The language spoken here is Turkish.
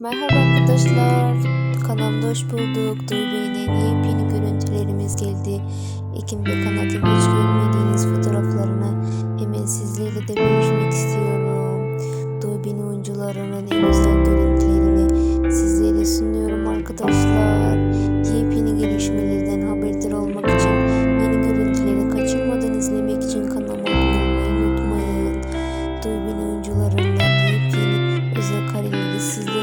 Merhaba arkadaşlar. Kanalımda hoş bulduk. Duybe'nin yepyeni görüntülerimiz geldi. Ekim ve kanatı hiç görmediğiniz fotoğraflarını hemen sizlerle de görüşmek istiyorum. Duybe'nin oyuncularının en güzel görüntülerini sizlere sunuyorum arkadaşlar. Yepyeni gelişmelerden haberdar olmak için yeni görüntüleri kaçırmadan izlemek için kanalıma abone olmayı unutmayın. Duybe'nin oyuncularından yepyeni özel kareleri sizlere